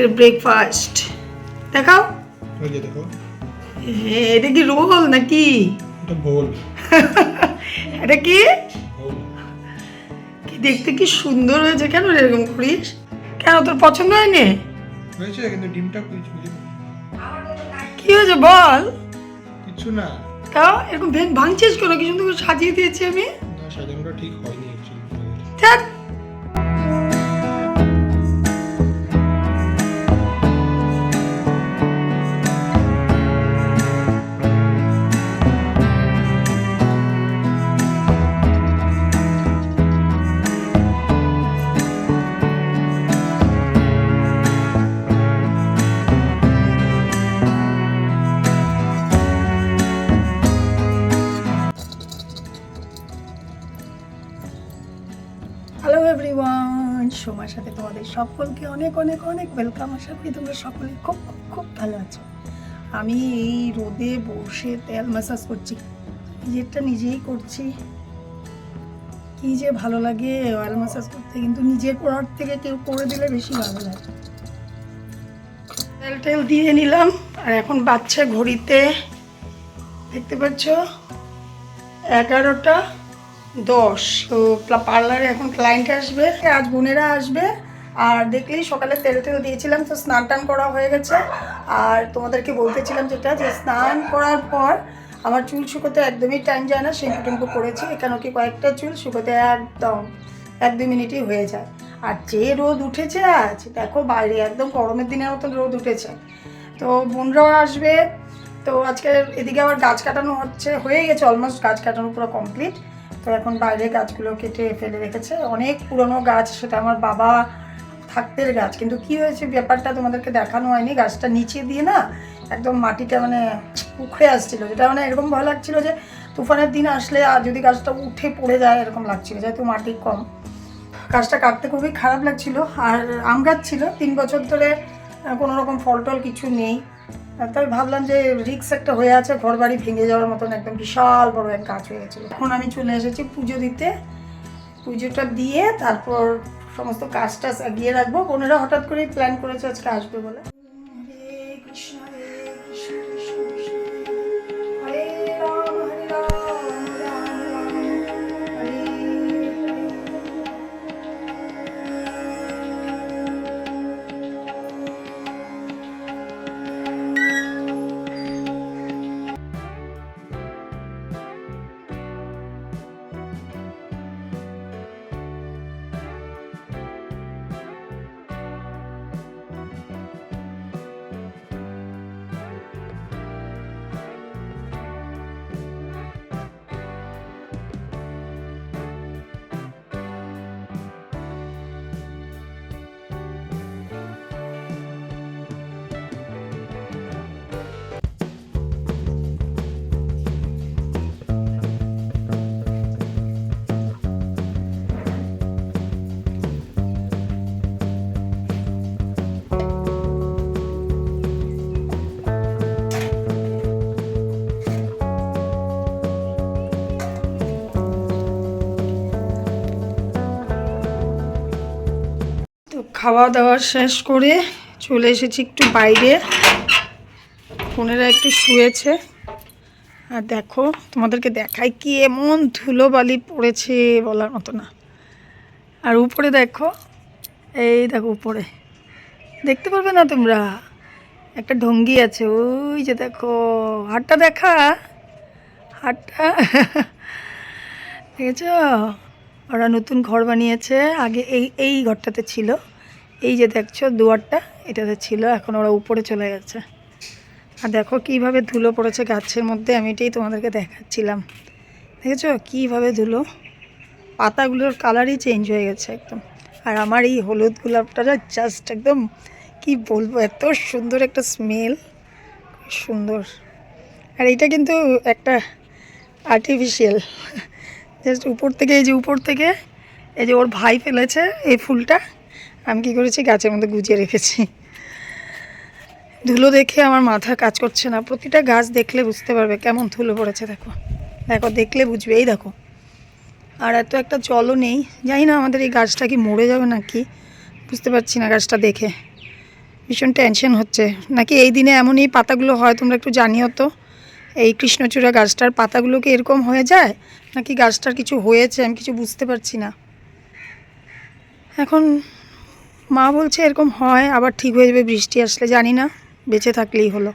আজকের ব্রেকফাস্ট দেখাও। যে দেখো হ্যাঁ, এটা কি রোল নাকি? এটা এটা কি? কি দেখতে কি সুন্দর হয়েছে কেন এরকম করিস? কেন তোর পছন্দ হয়নি? হয়েছে কিন্তু ডিমটা কি হয়েছে বল? কিছু না। তাও এরকম ভেঙ ভাঙছিস কেন? কি সুন্দর করে সাজিয়ে দিয়েছি আমি। না সাজানোটা ঠিক হয়নি অ্যাকচুয়ালি সময়ের সাথে তোমাদের সকলকে অনেক অনেক অনেক ওয়েলকাম আশা করি তোমরা সকলে খুব খুব খুব ভালো আছো। আমি এই রোদে বসে তেল ম্যাসাজ করছি। নিজেরটা নিজেই করছি। কি যে ভালো লাগে অয়েল ম্যাসাজ করতে, কিন্তু নিজের করার থেকে কেউ করে দিলে বেশি ভালো লাগে। তেল টেল দিয়ে নিলাম। আর এখন বাচ্চা ঘড়িতে, দেখতে পাচ্ছ, এগারোটা। দশ। তো পার্লারে এখন ক্লায়েন্ট আসবে আজ বোনেরা আসবে। আর দেখলেই সকালে তেল তেল দিয়েছিলাম, তো স্নান টান করা হয়ে গেছে। আর তোমাদেরকে বলতেছিলাম যেটা, যে স্নান করার পর আমার চুল শুকোতে একদমই টাইম যায় না শ্যাম্পু টেম্পু করেছি কেন কি কয়েকটা চুল শুকোতে একদম, এক দুই মিনিটই হয়ে যায়। আর যে রোদ উঠেছে আজ, দেখো বাইরে একদম গরমের দিনের মতন রোদ উঠেছে। তো বোনরাও আসবে, তো আজকে এদিকে আবার গাছ কাটানো হচ্ছে, হয়ে গেছে অলমোস্ট গাছ কাটানো পুরো কমপ্লিট তো এখন বাইরে গাছগুলো কেটে ফেলে রেখেছে। অনেক পুরনো গাছ, সেটা আমার বাবা থাকতের গাছ। কিন্তু কি হয়েছে, ব্যাপারটা তোমাদেরকে দেখানো হয়নি। গাছটা নিচে দিয়ে না একদম মাটিটা মানে উখড়ে আসছিল, যেটা মানে এরকম ভয় লাগছিল যে তুফানের দিন আসলে আর যদি গাছটা উঠে পড়ে যায়, এরকম লাগছিল। যেহেতু মাটি কম। গাছটা কাটতে খুবই খারাপ লাগছিল। আর আম গাছ ছিল। তিন বছর ধরে কোনো রকম ফল টল কিছু নেই। তাই ভাবলাম যে রিক্স একটা হয়ে আছে ঘর বাড়ি ভেঙে যাওয়ার মতন একদম বিশাল বড় এক কাজ হয়ে গেছিল। এখন আমি চলে এসেছি পুজো দিতে। পুজোটা দিয়ে তারপর সমস্ত কাজ টাজ এগিয়ে রাখব। বোনেরা হঠাৎ করেই প্ল্যান করেছে আজকে আসবে বলে। কৃষ্ণ খাওয়া দাওয়া শেষ করে চলে এসেছি একটু বাইরে। বোনেরা একটু শুয়েছে। আর দেখো, তোমাদেরকে দেখাই কি এমন ধুলোবালি পড়েছে বলার মতো না। আর উপরে দেখো, এই দেখো উপরে। দেখতে পারবে না তোমরা? একটা ঢঙ্গি আছে, ওই যে দেখো। হাটটা দেখা? হাটটা দেখেছ? ওরা নতুন ঘর বানিয়েছে, আগে এই এই ঘরটাতে ছিল। এই যে দেখছ দুয়ারটা, এটাতে ছিল, এখন ওরা উপরে চলে গেছে। আর দেখো কীভাবে ধুলো পড়েছে গাছের মধ্যে, আমি এটাই তোমাদেরকে দেখাচ্ছিলাম। দেখেছ? কীভাবে ধুলো? পাতাগুলোর কালারই চেঞ্জ হয়ে গেছে একদম। আর আমার এই হলুদ গোলাপটা জাস্ট একদম, কি বলব, এত সুন্দর একটা স্মেল সুন্দর। আর এটা কিন্তু একটা আর্টিফিশিয়াল জাস্ট উপর থেকে, এই যে উপর থেকে, এই যে ওর ভাই ফেলেছে এই ফুলটা আমি কী করেছি? গাছের মধ্যে গুজিয়ে রেখেছি। ধুলো দেখে আমার মাথা কাজ করছে না। প্রতিটা গাছ দেখলে বুঝতে পারবে কেমন ধুলো পড়েছে, দেখো। দেখো, দেখলে বুঝবে। এই দেখো। আর এত একটা জলও নেই। জানি না আমাদের এই গাছটা কি মরে যাবে নাকি। বুঝতে পারছি না গাছটা দেখে। ভীষণ টেনশন হচ্ছে। নাকি এই দিনে এমনই পাতাগুলো হয়, তোমরা একটু জানিও তো। এই কৃষ্ণচূড়া গাছটার পাতাগুলো কি এরকম হয়ে যায়? নাকি গাছটার কিছু হয়েছে? আমি কিছু বুঝতে পারছি না। এখন মা বলছে এরকম হয়, আবার ঠিক হয়ে যাবে, বৃষ্টি আসলে জানি না, বেঁচে থাকলেই হলো।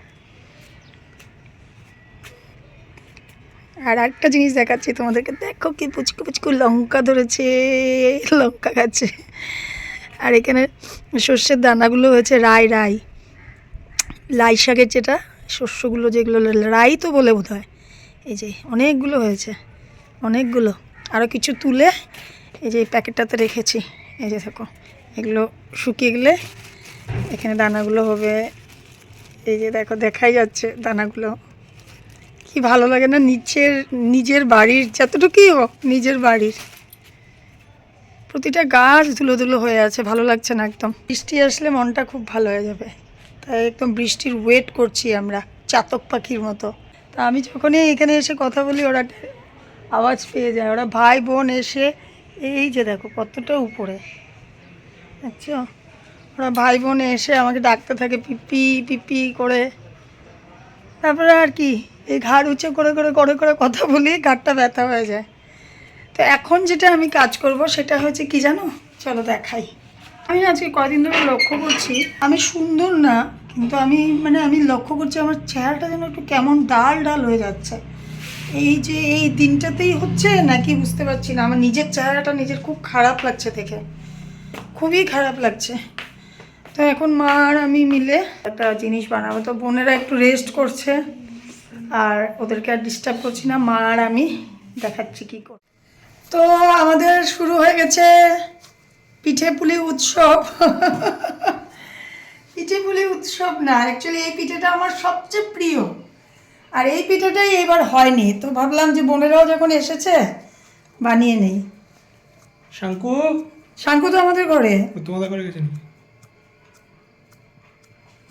আর একটা জিনিস দেখাচ্ছি তোমাদেরকে, দেখো কি পুচকু পুচকু লঙ্কা ধরেছে, লঙ্কা গাছে আর এখানে শস্যের দানাগুলো হয়েছে রাই রাই, লাই শাকের যেটা, শস্যগুলো যেগুলো, রাই তো বলে বোধ হয় এই যে অনেকগুলো হয়েছে, অনেকগুলো। আরও কিছু তুলে এই যে প্যাকেটটাতে রেখেছি। এই যে দেখো এগুলো শুকিয়ে গেলে এখানে দানাগুলো হবে। এই যে দেখো, দেখাই যাচ্ছে দানাগুলো। কি ভালো লাগে না, নিচের, নিজের বাড়ির, যতটুকুই হোক নিজের বাড়ির। প্রতিটা গাছ ধুলো ধুলো হয়ে আছে, ভালো লাগছে না একদম। বৃষ্টি আসলে মনটা খুব ভালো হয়ে যাবে। তাই একদম বৃষ্টির ওয়েট করছি আমরা, চাতক পাখির মতো। তা আমি যখনই এখানে এসে কথা বলি, ওরা আওয়াজ পেয়ে যায়। ওরা ভাই বোন এসে, এই যে দেখো, কতটা উপরে। আচ্ছা। ওরা ভাই বোন এসে আমাকে ডাকতে থাকে পিপি পিপি করে। তারপরে আর কি, এই ঘাড় উঁচু করে করে করে করে কথা বলি, ঘাড়টা ব্যথা হয়ে যায়। তো এখন যেটা আমি কাজ করব সেটা হচ্ছে কি জানো? চলো দেখাই। আমি আজকে কয়দিন ধরে লক্ষ্য করছি, আমি সুন্দর না, কিন্তু আমি মানে আমি লক্ষ্য করছি আমার চেহারাটা যেন একটু কেমন ডাল ডাল হয়ে যাচ্ছে। এই যে এই দিনটাতেই হচ্ছে নাকি বুঝতে পারছি না, আমার নিজের চেহারাটা নিজের খুব খারাপ লাগছে দেখে। খুবই খারাপ লাগছে। তো এখন মা আর আমি মিলে একটা জিনিস বানাবো। তো বোনেরা একটু রেস্ট করছে, আর ওদেরকে আর ডিস্টার্ব করছি না। মা আর আমি দেখাচ্ছি কী কর তো আমাদের শুরু হয়ে গেছে পিঠে পুলি উৎসব। পিঠে পুলি উৎসব না অ্যাকচুয়ালি এই পিঠেটা আমার সবচেয়ে প্রিয়। আর এই পিঠেটাই এবার হয়নি। তো ভাবলাম যে বোনেরাও যখন এসেছে, বানিয়ে নেই। শাঙ্কু? শাঙ্কু তো আমাদের ঘরে। তোমাদের করে গেছেন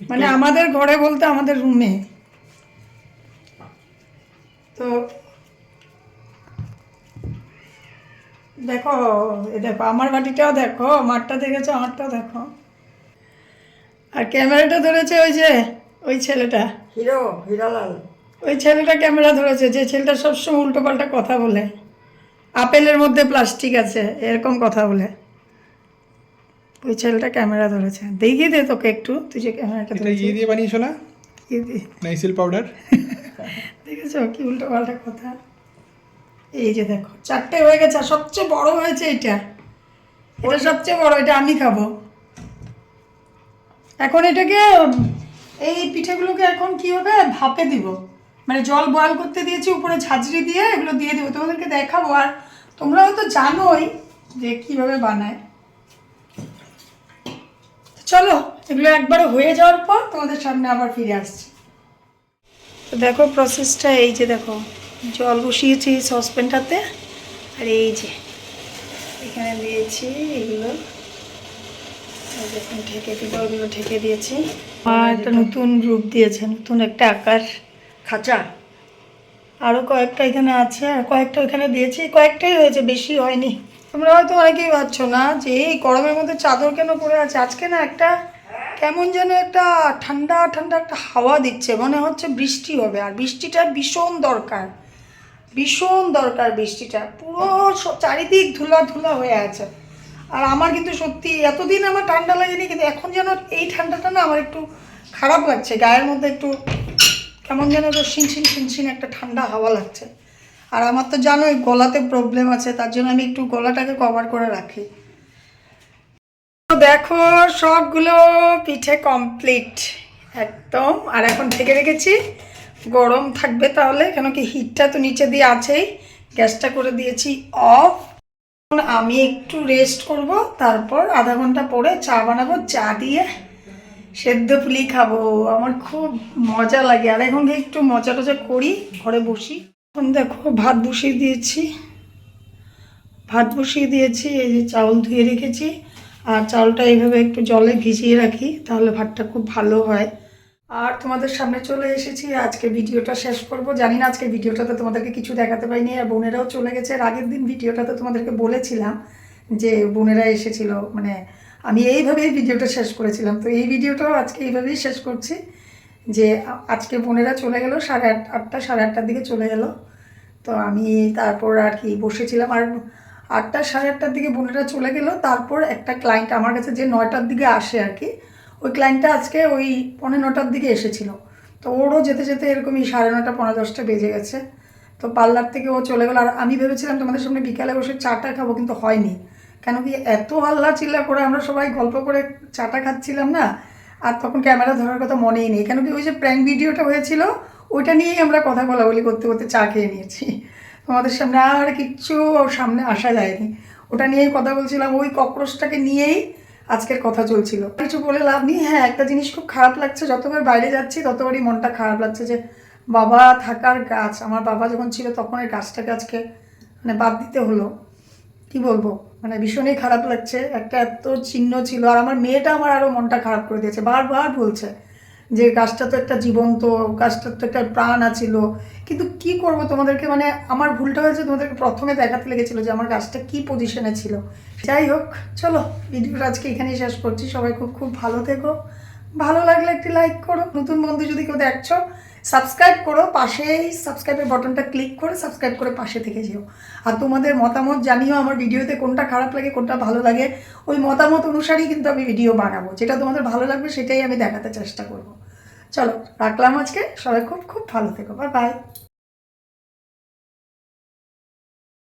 মানে আমাদের ঘরে বলতে আমাদের রুমে তো দেখো এ দেখো আমার বাটিটাও দেখো আমারটা দেখেছ আমারটাও দেখো। আর ক্যামেরাটা ধরেছে ওই যে ওই ছেলেটা। হিরো হিরালাল। ওই ছেলেটা ক্যামেরা ধরেছে যে ছেলেটা সবসময় উল্টোপাল্টা কথা বলে। আপেলের মধ্যে প্লাস্টিক আছে এরকম কথা বলে। ওই ছেলেটা ক্যামেরা ধরেছে। দেখিয়ে দে তোকে একটু তুই যে ক্যামেরাটা এটা ধরেছিস। ইয়ে দিয়ে বানিয়েছো না? দেখিয়ে দে। নাইসিল পাউডার? দেখেছ কি উল্টো পাল্টা কথা? এই যে দেখো চারটে হয়ে গেছে আর সবচেয়ে বড় হয়েছে এটা। এটা সবচেয়ে বড় এটা আমি খাব। এখন এটাকে এই পিঠেগুলোকে এখন কি হবে? ভাপে দিব। মানে জল বয়াল করতে দিয়েছি উপরে ঝাঁঝরি দিয়ে এগুলো দিয়ে দেবো। তোমাদেরকে দেখাবো আর তোমরা হয়তো জানোই যে কীভাবে বানায়। চলো এগুলো একবারে হয়ে যাওয়ার পর তোমাদের সামনে আবার ফিরে আসছি। তো দেখো প্রসেসটা এই যে দেখো জল বসিয়েছি সসপ্যানটাতে আর এই যে এখানে দিয়েছি এগুলো। দেখুন ঢেকে দিব ওগুলো ঢেকে দিয়েছি। আর একটা নতুন রূপ দিয়েছে নতুন একটা আকার খাঁচা। আরও কয়েকটা এখানে আছে আর কয়েকটা ওখানে দিয়েছি কয়েকটাই হয়েছে বেশি হয়নি। তোমরা হয়তো অনেকেই ভাবছ, না, যে এই গরমের মধ্যে চাদর কেন পরে আছে? আজকে না একটা কেমন যেন একটা ঠান্ডা ঠান্ডা একটা হাওয়া দিচ্ছে। মনে হচ্ছে বৃষ্টি হবে। আর বৃষ্টিটা ভীষণ দরকার। ভীষণ দরকার বৃষ্টিটা। পুরো চারিদিক ধুলা ধুলা হয়ে আছে। আর আমার কিন্তু সত্যি এতদিন আমার ঠান্ডা লাগেনি, কিন্তু এখন যেন এই ঠান্ডাটা না আমার একটু খারাপ লাগছে। গায়ের মধ্যে একটু কেমন যেন তো শিনশিন শিনশিন একটা ঠান্ডা হাওয়া লাগছে। আর আমার তো জানোই গলাতে প্রবলেম আছে, তার জন্য আমি একটু গলাটাকে কভার করে রাখি। দেখো, সবগুলো পিঠে কমপ্লিট একদম। আর এখন ঢেকে রেখেছি। গরম থাকবে তাহলে, কেন কি হিটটা তো নিচে দিয়ে আছেই। গ্যাসটা করে দিয়েছি অফ আমি একটু রেস্ট করব, তারপর আধা ঘণ্টা পরে চা বানাবো, চা দিয়ে সেদ্ধ পুলি খাব। আমার খুব মজা লাগে। আর এখন একটু মজা টজা করি, ঘরে বসি। এখন দেখো, ভাত বসিয়ে দিয়েছি। ভাত বসিয়ে দিয়েছি, এই যে চাউল ধুয়ে রেখেছি। আর চাউলটা এইভাবে একটু জলে ভিজিয়ে রাখি, তাহলে ভাতটা খুব ভালো হয়। আর তোমাদের সামনে চলে এসেছি, আজকে ভিডিওটা শেষ করব। জানি না আজকে ভিডিওটাতে তোমাদেরকে কিছু দেখাতে পাইনি আর বোনেরাও চলে গেছে। এর আগের দিন ভিডিওটাতে তোমাদেরকে বলেছিলাম যে বোনেরা এসেছিল মানে আমি এইভাবেই ভিডিওটা শেষ করেছিলাম। তো এই ভিডিওটাও আজকে এইভাবেই শেষ করছি। যে আজকে বোনেরা চলে গেল, সাড়ে আট, আটটা, সাড়ে আটটার দিকে চলে গেল। তো আমি তারপর আর কি বসেছিলাম। আর আটটা, সাড়ে আটটার দিকে বোনেরা চলে গেল। তারপর একটা ক্লায়েন্ট আমার কাছে যে নয়টার দিকে আসে আর কি, ওই ক্লায়েন্টটা আজকে ওই পনেরো নটার দিকে এসেছিল। তো ওরও যেতে যেতে এরকমই সাড়ে নটা পনেরো দশটা বেজে গেছে। তো পার্লার থেকে ও চলে গেল। আর আমি ভেবেছিলাম তোমাদের সামনে বিকালে বসে চাটা খাব, কিন্তু হয়নি। কেন কি এত হাল্লা চিল্লা করে আমরা সবাই গল্প করে চাটা খাচ্ছিলাম না আর তখন ক্যামেরা ধরার কথা মনেই নেই। কেন কি ওই যে প্র্যাঙ্ক ভিডিওটা হয়েছিল, ওইটা নিয়েই আমরা কথা বলা বলি করতে করতে চা খেয়ে নিয়েছি। তোমাদের সামনে আর কিচ্ছু সামনে আসা যায়নি। ওটা নিয়েই কথা বলছিলাম, ওই ককরোচটাকে নিয়েই আজকের কথা চলছিল। কিছু বলে লাভ নেই। হ্যাঁ একটা জিনিস খুব খারাপ লাগছে, যতবার বাইরে যাচ্ছি ততবারই মনটা খারাপ লাগছে যে, বাবা থাকার গাছ, আমার বাবা যখন ছিল তখন এই গাছটাকে আজকে মানে বাদ দিতে হলো। কি বলব? মানে ভীষণই খারাপ লাগছে। একটা এত চিহ্ন ছিল, আর আমার মেয়েটা আমার আরও মনটা খারাপ করে দিয়েছে। বারবার বলছে যে গাছটা তো একটা জীবন্ত গাছটার তো একটা প্রাণ আছিল। কিন্তু কি করব তোমাদেরকে? মানে আমার ভুলটা হয়েছে, তোমাদেরকে প্রথমে দেখাতে লেগেছিল যে, আমার গাছটা কি পজিশনে ছিল। যাই হোক, চলো, ভিডিওটা আজকে এখানেই শেষ করছি। সবাই খুব খুব ভালো থেকো। ভালো লাগলে একটি লাইক করো। নতুন বন্ধু যদি কেউ দেখছ সাবস্ক্রাইব করো, পাশেই সাবস্ক্রাইবের বটনটা ক্লিক করে সাবস্ক্রাইব করে পাশে থেকে যেও। আর তোমাদের মতামত জানিও আমার ভিডিওতে কোনটা খারাপ লাগে, কোনটা ভালো লাগে। ওই মতামত অনুসারেই কিন্তু আমি ভিডিও বানাবো। যেটা তোমাদের ভালো লাগবে সেটাই আমি দেখাতে চেষ্টা করব। চলো, রাখলাম আজকে। সবাই খুব খুব ভালো থেকো। Bye bye